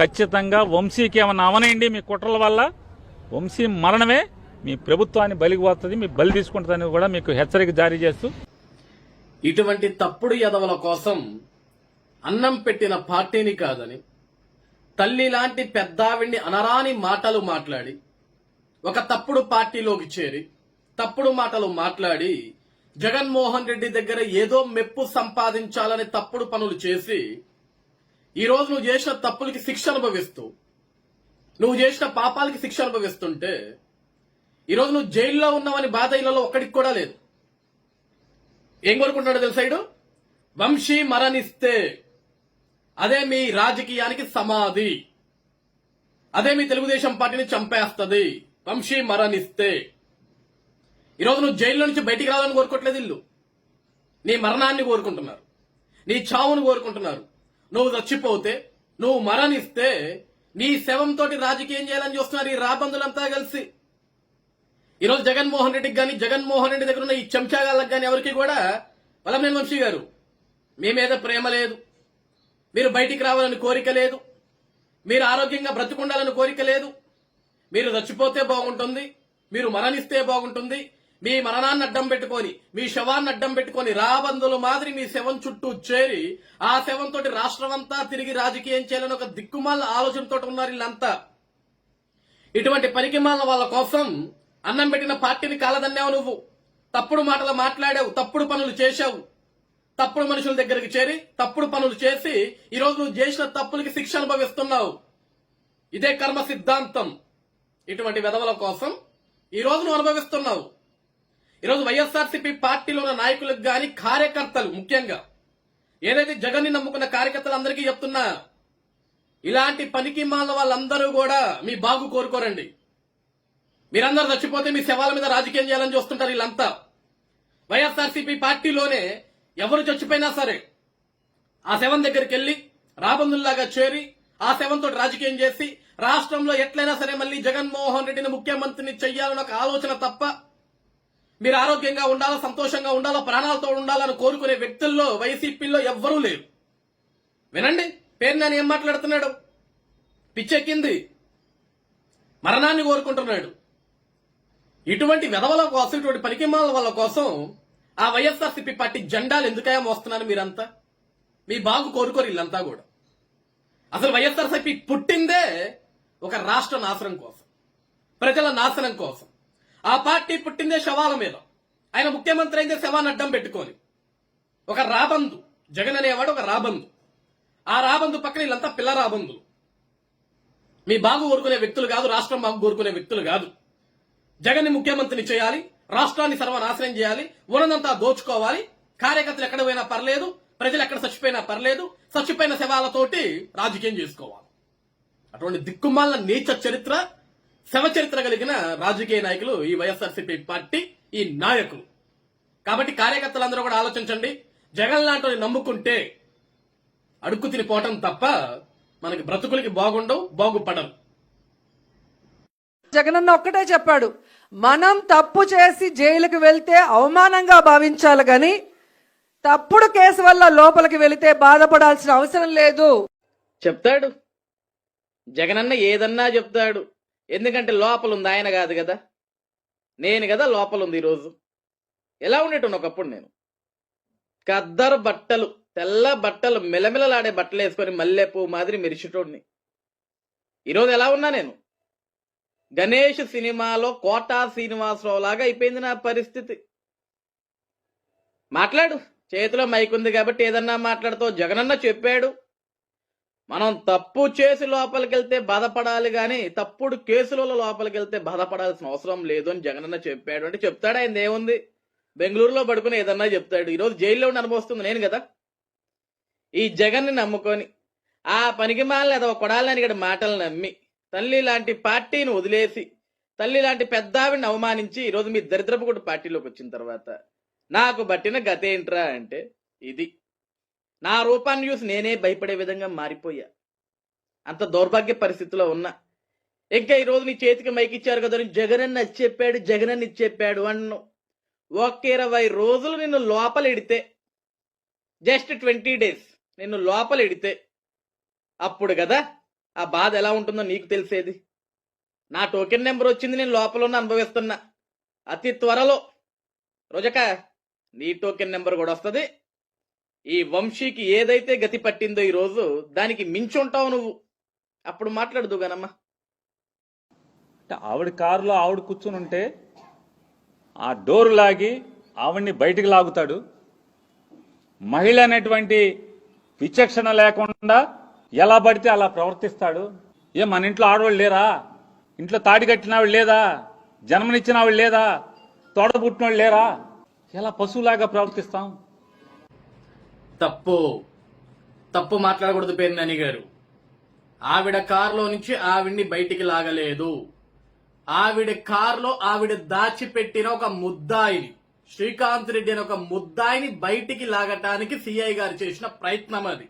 ఖచ్చితంగా వంశీకి ఏమన్నా అవనండి మీ కుట్రల వల్ల? వంశీ మరణమే మీ ప్రభుత్వాన్ని బలికి పోతుంది మీ బలి తీసుకుంటుందని కూడా మీకు హెచ్చరిక జారీ చేస్తూ. ఇటువంటి తప్పుడు ఎదవల కోసం అన్నం పెట్టిన పార్టీని కాదని తల్లి లాంటి పెద్దావిడ్ని అనరాని మాటలు మాట్లాడి ఒక తప్పుడు పార్టీలోకి చేరి తప్పుడు మాటలు మాట్లాడి జగన్మోహన్ రెడ్డి దగ్గర ఏదో మెప్పు సంపాదించాలని తప్పుడు పనులు చేసి ఈ రోజు నువ్వు చేసిన తప్పులకి శిక్ష అనుభవిస్తూ నువ్వు చేసిన పాపాలకి శిక్ష అనుభవిస్తుంటే ఈరోజు నువ్వు జైల్లో ఉన్నావని బాధ ఇళ్ళలో ఒక్కడికి కూడా లేదు. ఏం కోరుకుంటున్నాడు తెలుసా ఇడు వంశీ మరణిస్తే అదే మీ రాజకీయానికి సమాధి. అదే మీ తెలుగుదేశం పార్టీని చంపేస్తుంది. వంశీ మరణిస్తే. ఈరోజు నువ్వు జైల్లో నుంచి బయటికి రావాలని కోరుకోవట్లేదు ఇల్లు. నీ మరణాన్ని కోరుకుంటున్నారు. నీ చావును కోరుకుంటున్నారు. నువ్వు చచ్చిపోతే నువ్వు మరణిస్తే నీ శవంతో రాజకీయం చేయాలని చూస్తున్నారు ఈ రాబందులంతా కలిసి. ఈరోజు జగన్మోహన్ రెడ్డికి కానీ జగన్మోహన్ రెడ్డి దగ్గర ఉన్న ఈ చెంచాగాళ్ళకి కానీ ఎవరికి కూడా వల్లభనేని వంశీ గారు మీ మీద ప్రేమ లేదు. మీరు బయటికి రావాలని కోరిక లేదు. మీరు ఆరోగ్యంగా బ్రతుకుండాలని కోరిక లేదు. మీరు చచ్చిపోతే బాగుంటుంది మీరు మరణిస్తే బాగుంటుంది. మీ మరణాన్ని అడ్డం పెట్టుకొని మీ శవాన్ని అడ్డం పెట్టుకొని రాబందుల మాదిరి మీ శవం చుట్టూ చేరి ఆ శవంతో రాష్ట్రమంతా తిరిగి రాజకీయం చేయాలని ఒక దిక్కుమాల ఆలోచనతో ఉన్నారు వీళ్ళంతా. ఇటువంటి పనికిమాల వాళ్ళ కోసం అన్నం పెట్టిన పార్టీని కాలదన్నావు నువ్వు. తప్పుడు మాటలు మాట్లాడావు తప్పుడు పనులు చేశావు. తప్పుడు మనుషుల దగ్గరికి చేరి తప్పుడు పనులు చేసి ఈ నువ్వు చేసిన తప్పులకి శిక్ష అనుభవిస్తున్నావు. ఇదే కర్మ సిద్ధాంతం. ఇటువంటి విధవల కోసం ఈ రోజు నువ్వు అనుభవిస్తున్నావు. ఈరోజు వైఎస్ఆర్సీపీ పార్టీలో ఉన్న నాయకులకు గాని కార్యకర్తలు ముఖ్యంగా ఏదైతే జగన్ని నమ్ముకున్న కార్యకర్తలందరికీ చెప్తున్నా ఇలాంటి పనికి మాల వాళ్ళందరూ కూడా మీ బాగు కోరుకోరండి. మీరందరూ చచ్చిపోతే మీ శవాల మీద రాజకీయం చేయాలని చూస్తుంటారు వీళ్ళంతా. వైఎస్ఆర్సీపీ పార్టీలోనే ఎవరు చచ్చిపోయినా సరే ఆ శవం దగ్గరికి వెళ్ళి రాబందుల్లాగా చేరి ఆ శవంతో రాజకీయం చేసి రాష్ట్రంలో ఎట్లయినా సరే మళ్ళీ జగన్మోహన్ రెడ్డిని ముఖ్యమంత్రిని చెయ్యాలన్న ఒక ఆలోచన తప్ప మీరు ఆరోగ్యంగా ఉండాలా సంతోషంగా ఉండాలా ప్రాణాలతో ఉండాలని కోరుకునే వ్యక్తుల్లో వైసీపీలో ఎవ్వరూ లేరు. వినండి పేరు నేను ఏం మాట్లాడుతున్నాడు? పిచ్చెక్కింది. మరణాన్ని కోరుకుంటున్నాడు. ఇటువంటి వెధవల కోసం ఇటువంటి పనికిమాల వాళ్ళ కోసం ఆ వైఎస్ఆర్సీపీ పార్టీ జెండాలు ఎందుకయా మోస్తున్నారు మీరంతా? మీ బాగు కోరుకోరు వీళ్ళంతా కూడా. అసలు వైఎస్ఆర్సీపీ పుట్టిందే ఒక రాష్ట్ర నాశనం కోసం ప్రజల నాశనం కోసం. ఆ పార్టీ పుట్టిందే శవాల మీద. ఆయన ముఖ్యమంత్రి అయితే శవాన్ని అడ్డం పెట్టుకొని. ఒక రాబందు. జగన్ అనేవాడు ఒక రాబందు. ఆ రాబందు పక్కన వీళ్ళంతా పిల్ల రాబందులు మీ బాగు కోరుకునే వ్యక్తులు కాదు రాష్ట్రం బాగు కోరుకునే వ్యక్తులు కాదు. జగన్ని ముఖ్యమంత్రిని చేయాలి రాష్ట్రాన్ని సర్వనాశనం చేయాలి ఉన్నదంతా దోచుకోవాలి. కార్యకర్తలు ఎక్కడ పోయినా పర్లేదు ప్రజలు ఎక్కడ చచ్చిపోయినా పర్లేదు చచ్చిపోయిన శవాలతోటి రాజకీయం చేసుకోవాలి. అటువంటి దిక్కుమాల నీచ చరిత్ర శవ చరిత్ర కలిగిన రాజకీయ నాయకులు ఈ వైఎస్ఆర్సీపీ పార్టీ ఈ నాయకులు. కాబట్టి కార్యకర్తలందరూ కూడా ఆలోచించండి. జగన్ లాంటి నమ్ముకుంటే అడుక్కు తినిపోవటం తప్ప మనకి బ్రతుకులకి బాగుండవు బాగుపడవు జగనన్న ఒక్కటే చెప్పాడు మనం తప్పు చేసి జైలుకి వెళ్తే అవమానంగా భావించాలి గాని తప్పుడు కేసు వల్ల లోపలికి వెళితే బాధపడాల్సిన అవసరం లేదు. చెప్తాడు. జగనన్న ఏదన్నా చెప్తాడు. ఎందుకంటే లోపల ఉంది ఆయన కాదు కదా. నేను కదా లోపల ఉంది ఈరోజు. ఎలా ఉండేటోను ఒకప్పుడు నేను. కద్దరు బట్టలు తెల్ల బట్టలు మెలమెలలాడే బట్టలు వేసుకొని మల్లెపూ మాదిరి మెరిచేటోడిని ఈరోజు ఎలా ఉన్నా నేను. గణేష్ సినిమాలో కోటా శ్రీనివాసరావు లాగా అయిపోయింది నా పరిస్థితి. మాట్లాడు. చేతిలో మైక్ ఉంది కాబట్టి ఏదన్నా మాట్లాడుతూ జగనన్న చెప్పాడు. మనం తప్పు చేసి లోపలికి వెళ్తే బాధపడాలి కానీ తప్పుడు కేసులలో లోపలికి వెళ్తే బాధపడాల్సిన అవసరం లేదు అని జగనన్న చెప్పాడు అంటే చెప్తాడు? ఆయన ఏముంది? బెంగళూరులో పడుకుని ఏదన్నా చెప్తాడు. ఈరోజు జైల్లో ఉండి అనుభవిస్తుంది నేను కదా. ఈ జగన్ని నమ్ముకొని ఆ పనికి మాలని అదో కొడాలని ఇక్కడ మాటలు నమ్మి తల్లి లాంటి పార్టీని వదిలేసి తల్లి లాంటి పెద్దావిని అవమానించి ఈరోజు మీ దరిద్రపు కూడా పార్టీలోకి వచ్చిన తర్వాత నాకు బట్టిన గతేంట్రా అంటే ఇది. నా రూపాన్ని చూసి నేనే భయపడే విధంగా మారిపోయా. అంత దౌర్భాగ్య పరిస్థితిలో ఉన్నా. ఇంకా ఈరోజు నీ చేతికి మైకిచ్చారు కదా అని జగనన్న అది చెప్పాడు జగనన్న ఇది చెప్పాడు అన్ను. ఒక ఇరవై రోజులు నిన్ను లోపల ఎడితే జస్ట్ ట్వంటీ డేస్ నిన్ను లోపల ఎడితే అప్పుడు కదా ఆ బాధ ఎలా ఉంటుందో నీకు తెలిసేది. నా టోకెన్ నెంబర్ వచ్చింది నేను లోపలున్న అనుభవిస్తున్నా. అతి త్వరలో రోజక నీ టోకెన్ నెంబర్ కూడా వస్తుంది. ఈ వంశీకి ఏదైతే గతి పట్టిందో ఈరోజు దానికి మించి ఉంటావు నువ్వు. అప్పుడు మాట్లాడదు గనమ్మా. అంటే ఆవిడ కారులో ఆవిడ కూర్చుని ఉంటే ఆ డోర్ లాగి ఆవిడ్ని బయటికి లాగుతాడు. మహిళ అనేటువంటి విచక్షణ లేకుండా ఎలా పడితే అలా ప్రవర్తిస్తాడు. ఏ మన ఇంట్లో ఆడవాళ్ళు లేరా? ఇంట్లో తాడి కట్టిన ఆవిడ లేదా? జన్మనిచ్చిన ఆవిడ లేదా? తోడ పుట్టినోళ్ళు లేరా? ఎలా పశువులాగా ప్రవర్తిస్తాం? తప్పు. తప్పు మాట్లాడకూడదు పేర్నని గారు. ఆవిడ కారులో నుంచి ఆవిడ్ని బయటికి లాగలేదు. ఆవిడ కారులో ఆవిడ దాచిపెట్టిన ఒక ముద్దాయిని శ్రీకాంత్ రెడ్డి అనే ఒక ముద్దాయిని బయటికి లాగటానికి సిఐ గారు చేసిన ప్రయత్నం అది.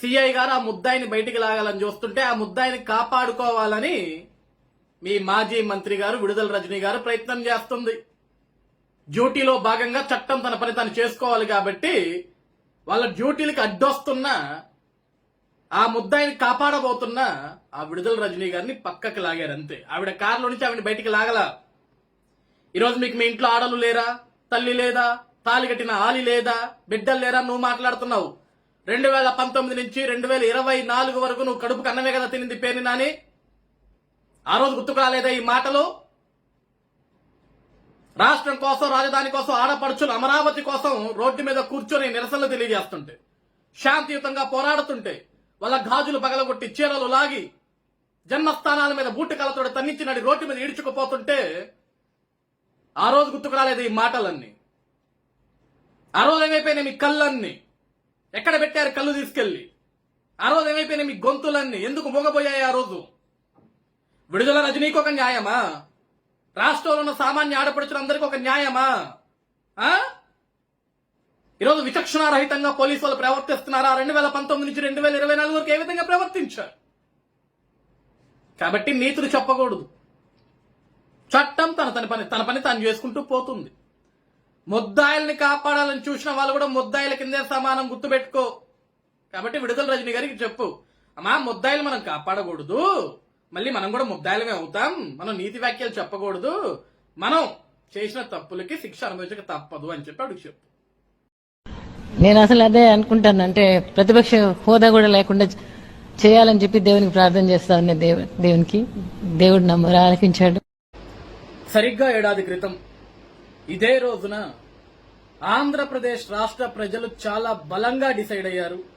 సిఐ గారు ఆ ముద్దాయిని బయటికి లాగాలని చూస్తుంటే ఆ ముద్దాయిని కాపాడుకోవాలని మీ మాజీ మంత్రి గారు విడుదల రజనీ గారు ప్రయత్నం చేస్తుంది. డ్యూటీలో భాగంగా చట్టం తన పని తను చేసుకోవాలి కాబట్టి వాళ్ళ డ్యూటీలకు అడ్డొస్తున్న ఆ ముద్దాయిని కాపాడబోతున్న ఆ విడుదల రజనీ గారిని పక్కకి లాగారు అంతే. ఆవిడ కారులో నుంచి ఆవిడ బయటికి లాగలా. ఈరోజు మీకు మీ ఇంట్లో ఆడలు లేరా? తల్లి లేదా? తాలి కట్టిన ఆలి లేదా? బిడ్డలు లేరా? నువ్వు మాట్లాడుతున్నావు. రెండు వేల పంతొమ్మిది నుంచి రెండు వేల ఇరవై నాలుగు వరకు నువ్వు కడుపు కన్నమే కదా తినింది పేరు నాని? ఆ రోజు గుర్తుకు రాలేదా ఈ మాటలు? రాష్ట్రం కోసం రాజధాని కోసం ఆడపడుచులు అమరావతి కోసం రోడ్డు మీద కూర్చొని నిరసనలు తెలియజేస్తుంటే శాంతియుతంగా పోరాడుతుంటే వాళ్ళ గాజులు పగలగొట్టి చీరలు లాగి జన్మస్థానాల మీద బూటి కలతోడు తన్నించినడి రోడ్డు మీద ఈడ్చుకుపోతుంటే ఆ రోజు గుర్తుకు రాలేదు ఈ మాటలన్నీ. ఆ రోజు ఏమైపోయినాయి మీ కళ్ళన్నీ? ఎక్కడ పెట్టారు కళ్ళు తీసుకెళ్ళి ఆ రోజు ఏమైపోయినాయి మీ గొంతులన్నీ? ఎందుకు మూగబోయాయి ఆ రోజు? విడుదల రజనీకి ఒక న్యాయమా? రాష్ట్రంలో ఉన్న సామాన్య ఆడపడుచులందరికీ ఒక న్యాయమా? ఈరోజు విచక్షణారహితంగా పోలీసు వాళ్ళు ప్రవర్తిస్తున్నారా? రెండు వేల పంతొమ్మిది నుంచి రెండు వేల ఇరవై నాలుగు వరకు ఏ విధంగా ప్రవర్తించారు? కాబట్టి నీతులు చెప్పకూడదు. చట్టం తన తన పని తన పని తాను చేసుకుంటూ పోతుంది. ముద్దాయిల్ని కాపాడాలని చూసిన వాళ్ళు కూడా ముద్దాయిల కిందే సమానం గుర్తుపెట్టుకో. కాబట్టి విడుదల రజనీ గారికి చెప్పు. అమ్మా ముద్దాయిలు మనం కాపాడకూడదు. మళ్ళీ మనం కూడా ముద్దాయిలమే అవుతాం. మనం నీతి వ్యాఖ్యలు చెప్పకూడదు. మనం చేసిన తప్పులకి శిక్ష అనుభవించక తప్పదు అని చెప్పి అడుగు చెప్పు. నేను అసలు అదే అనుకుంటాను అంటే ప్రతిపక్ష హోదా కూడా లేకుండా చేయాలని చెప్పి దేవునికి ప్రార్థన చేస్తా ఉన్నా దేవు దేవునికి. దేవుడు నా మొర ఆలకించాడు. సరిగ్గా ఏడాది క్రితం ఇదే రోజున ఆంధ్రప్రదేశ్ రాష్ట్ర ప్రజలు చాలా బలంగా డిసైడ్ అయ్యారు.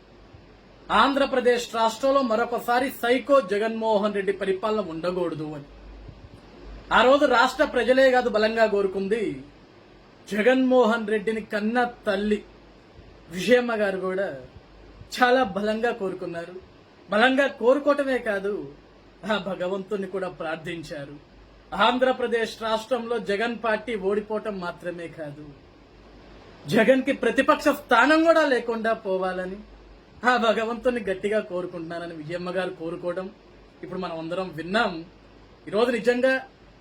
ఆంధ్రప్రదేశ్ రాష్ట్రంలో మరొకసారి సైకో జగన్మోహన్ రెడ్డి పరిపాలన ఉండకూడదు అని. ఆ రోజు రాష్ట్ర ప్రజలే కాదు బలంగా కోరుకుంది జగన్మోహన్ రెడ్డిని కన్న తల్లి విజయమ్మ గారు కూడా చాలా బలంగా కోరుకున్నారు. బలంగా కోరుకోవటమే కాదు ఆ భగవంతుని కూడా ప్రార్థించారు. ఆంధ్రప్రదేశ్ రాష్ట్రంలో జగన్ పార్టీ ఓడిపోవటం మాత్రమే కాదు జగన్కి ప్రతిపక్ష స్థానం కూడా లేకుండా పోవాలని ఆ భగవంతుని గట్టిగా కోరుకుంటున్నానని విజయమ్మ గారు కోరుకోవడం ఇప్పుడు మనం అందరం విన్నాం. ఈరోజు నిజంగా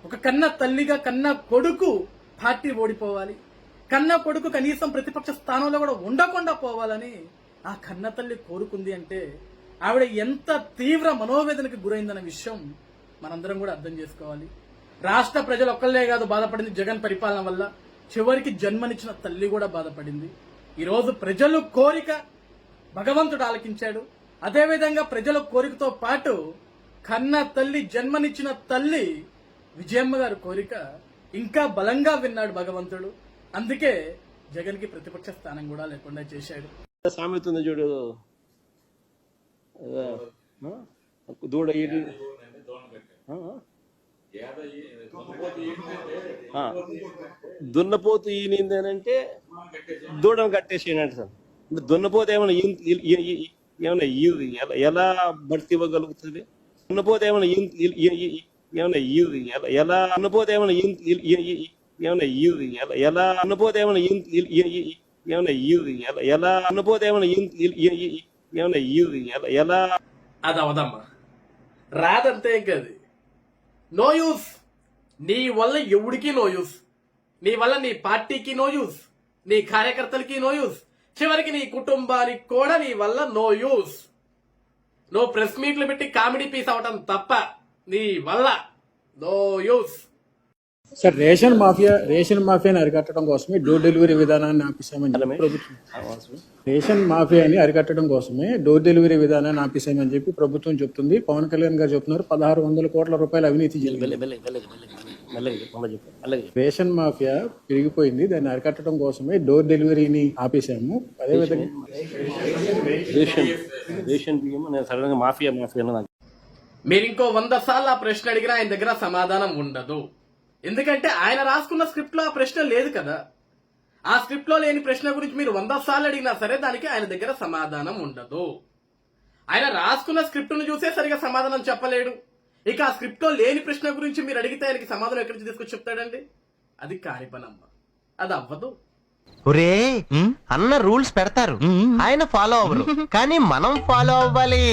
ఒక కన్న తల్లిగా కన్న కొడుకు పార్టీ ఓడిపోవాలి. కన్న కొడుకు కనీసం ప్రతిపక్ష స్థానంలో కూడా ఉండకుండా పోవాలని ఆ కన్న తల్లి కోరుకుంది అంటే ఆవిడ ఎంత తీవ్ర మనోవేదనకు గురైందన్న విషయం మనందరం కూడా అర్థం చేసుకోవాలి. రాష్ట్ర ప్రజలు ఒక్కళ్ళే కాదు బాధపడింది జగన్ పరిపాలన వల్ల. చివరికి జన్మనిచ్చిన తల్లి కూడా బాధపడింది. ఈరోజు ప్రజలు కోరిక భగవంతుడు ఆలకించాడు. అదేవిధంగా ప్రజల కోరికతో పాటు కన్న తల్లి జన్మనిచ్చిన తల్లి విజయమ్మ గారి కోరిక ఇంకా బలంగా విన్నాడు భగవంతుడు. అందుకే జగన్కి ప్రతిపక్ష స్థానం కూడా లేకుండా చేశాడు. సామెత ఉంది చూడు? దూడ. దున్నపోతు ఈనిందేనంటే దూడను కట్టేసేయండి. సార్. దున్నపోతే ఏమైనా ఏమైనా ఎలా- ఎలా భర్తీ ఇవ్వగలుగుతుంది దున్నపోతే ఏమైనా ఏమైనా ఈ- ఎలా- ఎలా ఏమైనా ఏమైనా ఎలా- ఎలా ఏమైనా ఏమైనా ఎలా- ఎలా ఏమైనా ఏమైనా ఎలా- ఎలా అది అవదమ్మా రాదంతే ఇంకది నో యూస్ నీ వల్ల ఎవడికి నో యూస్ నీ వల్ల నీ పార్టీకి నో యూస్ నీ కార్యకర్తలకి నో యూస్ చివరికి నీ కుటుంబానికి కూడా నీ వల్ల నో యూస్ నువ్వు ప్రెస్ మీట్లు పెట్టి కామెడీ పీస్ అవటం తప్ప నీ వల్ల no use sir ration mafia ration మాఫియాని అరికట్టడం కోసమే డోర్ డెలివరీ విధానాన్ని ఆపిస్తామని చెప్పి ప్రభుత్వం రేషన్ మాఫియాని అరికట్టడం కోసమే డోర్ డెలివరీ విధానాన్ని ఆపిస్తామని చెప్పి ప్రభుత్వం చెప్తుంది. పవన్ కళ్యాణ్ గారు చెప్తున్నారు పదహారు వందల కోట్ల రూపాయల అవినీతి జరిగింది. రేషన్ మాఫియా పెరిగిపోయింది. దాన్ని అరికట్టడం కోసమే డోర్ డెలివరీని ఆపేశాము. అదేవిధంగా రేషన్ రేషన్ బియ్యం నేను సడన్గా మాఫియా మాఫియా అన్నా నాకు మీరు ఇంకో వంద సార్లు ఆ ప్రశ్న అడిగినా ఆయన దగ్గర సమాధానం ఉండదు. ఎందుకంటే ఆయన రాసుకున్న స్క్రిప్ట్లో ఆ ప్రశ్న లేదు కదా. ఆ స్క్రిప్ట్లో లేని ప్రశ్న గురించి మీరు వంద సార్లు అడిగినా సరే దానికి ఆయన దగ్గర సమాధానం ఉండదు. ఆయన రాసుకున్న స్క్రిప్ట్ను చూసే సరిగా సమాధానం చెప్పలేడు. ఇక ఆ స్క్రిప్ట్లో లేని ప్రశ్న గురించి మీరు అడిగితే ఆయనకి సమాధానం ఎక్కడి నుంచి తీసుకొచ్చి చెప్తాడండి? అది కాని పనమ్మ అది అవ్వదు. ఒరే అన్న రూల్స్ పెడతారు. ఆయన ఫాలో అవ్వరు. కానీ మనం ఫాలో అవ్వాలి.